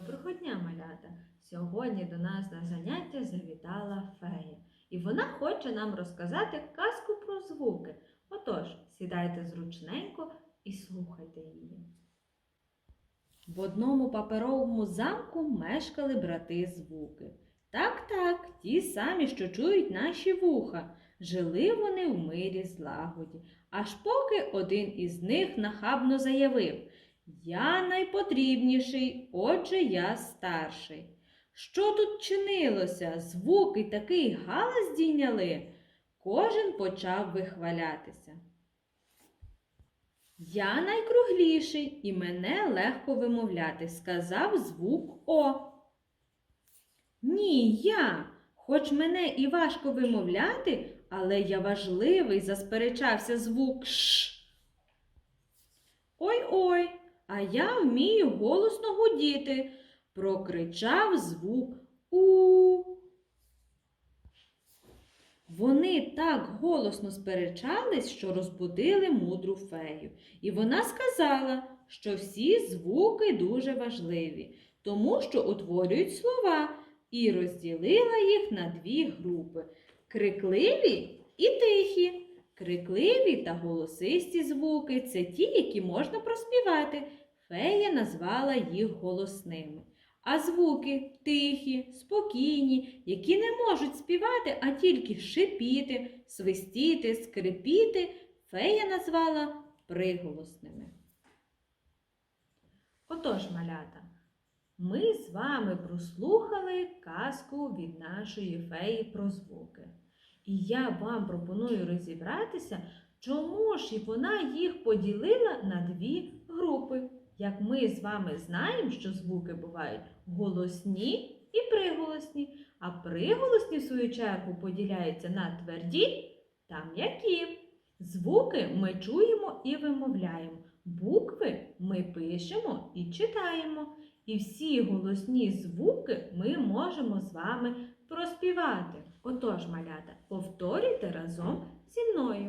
Доброго дня, малята! Сьогодні до нас на заняття завітала фея, і вона хоче нам розказати казку про звуки. Отож, сідайте зручненько і слухайте її. В одному паперовому замку мешкали брати звуки. Так, так, ті самі, що чують наші вуха. Жили вони в мирі злагоді, аж поки один із них нахабно заявив Я найпотрібніший, отже, я старший. Що тут чинилося? Звуки такий галас дійняли. Кожен почав вихвалятися. Я найкругліший і мене легко вимовляти, сказав звук О. Ні, я, хоч мене і важко вимовляти, але я важливий, засперечався звук Ш. Ой-ой, а я вмію голосно гудіти, прокричав звук У. Вони так голосно сперечались, що розбудили мудру фею. І вона сказала, що всі звуки дуже важливі, тому що утворюють слова, і розділила їх на дві групи крикливі і тихі. Крикливі та голосисті звуки це ті, які можна проспівати. Фея назвала їх голосними. А звуки тихі, спокійні, які не можуть співати, а тільки шипіти, свистіти, скрипіти, фея назвала приголосними. Отож, малята, ми з вами прослухали казку від нашої феї про звуки. І я вам пропоную розібратися, чому ж і вона їх поділила на дві групи. Як ми з вами знаємо, що звуки бувають голосні і приголосні, а приголосні, в свою чергу, поділяються на тверді та м'які. Звуки ми чуємо і вимовляємо. Букви ми пишемо і читаємо. І всі голосні звуки ми можемо з вами проспівати. Отож, малята, повторюйте разом зі мною.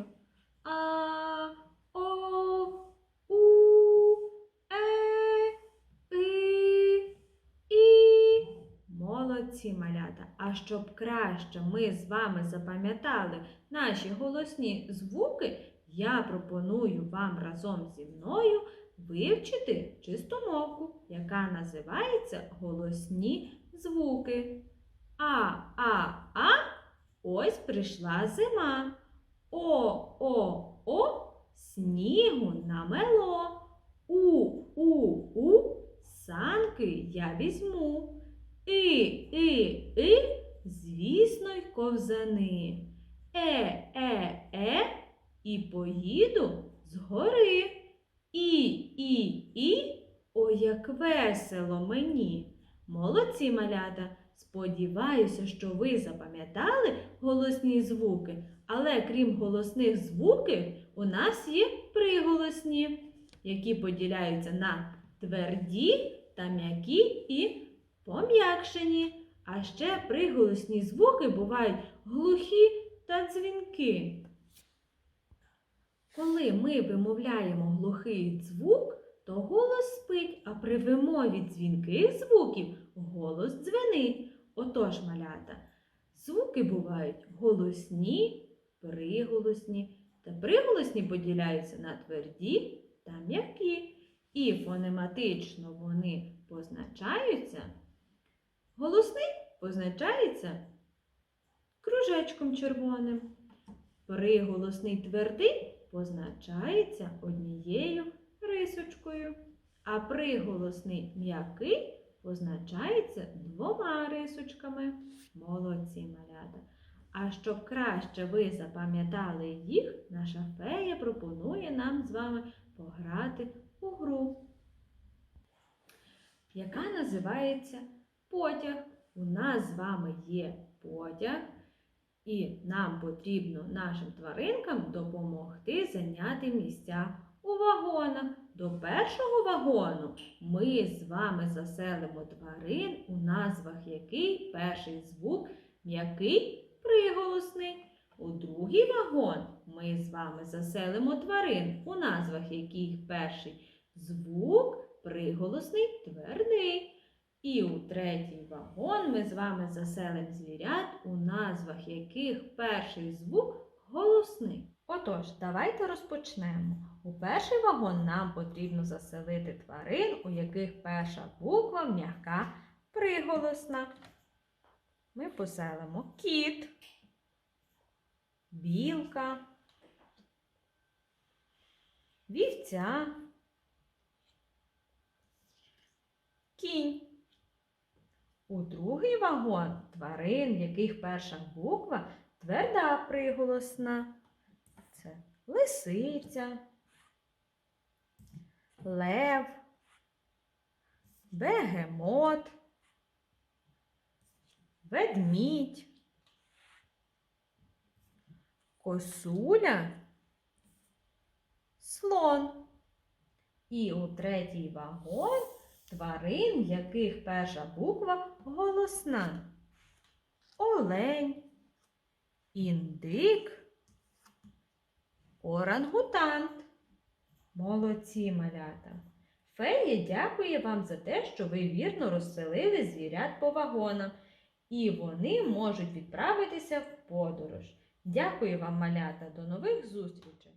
Молодці, малята. А щоб краще ми з вами запам'ятали наші голосні звуки, я пропоную вам разом зі мною вивчити чистомовку, яка називається голосні звуки. А, а, а, ось прийшла зима. О, о, о, снігу намело. У, у, у, санки я візьму. І, і, і, звісно, й ковзани. Е, е, е, і поїду згори. І, і, і, ой, як весело мені. Молодці малята! Сподіваюся, що ви запам'ятали голосні звуки, але крім голосних звуків, у нас є приголосні, які поділяються на тверді та м'які і пом'якшені. А ще приголосні звуки бувають глухі та дзвінки. Коли ми вимовляємо глухий звук, то голос спить, а при вимові дзвінких звуків голос дзвенить. Отож, малята, звуки бувають голосні, приголосні, та приголосні поділяються на тверді та м'які. І фонематично вони позначаються. Голосний позначається кружечком червоним. Приголосний твердий позначається однією рисочкою, а приголосний м'який позначається двома рисочками. Молодці малята. А щоб краще ви запам'ятали їх, наша фея пропонує нам з вами пограти у гру, яка називається потяг. У нас з вами є потяг, і нам потрібно нашим тваринкам допомогти зайняти місця у вагонах. До першого вагону ми з вами заселимо тварин, у назвах який перший звук м'який приголосний. У другий вагон ми з вами заселимо тварин, у назвах яких перший звук приголосний твердий. І у третій вагон ми з вами заселимо звірят, у назвах яких перший звук голосний. Отож, давайте розпочнемо. У перший вагон нам потрібно заселити тварин, у яких перша буква м'яка приголосна. Ми поселимо кіт, білка, вівця, кінь. У другий вагон тварин, в яких перша буква тверда приголосна. Це лисиця, лев, бегемот, ведмідь, косуля, слон. І у третій вагон тварин, яких перша буква голосна. Олень, індик, орангутант. Молодці малята! Фея дякує вам за те, що ви вірно розселили звірят по вагонам, і вони можуть відправитися в подорож. Дякую вам, малята, до нових зустрічей!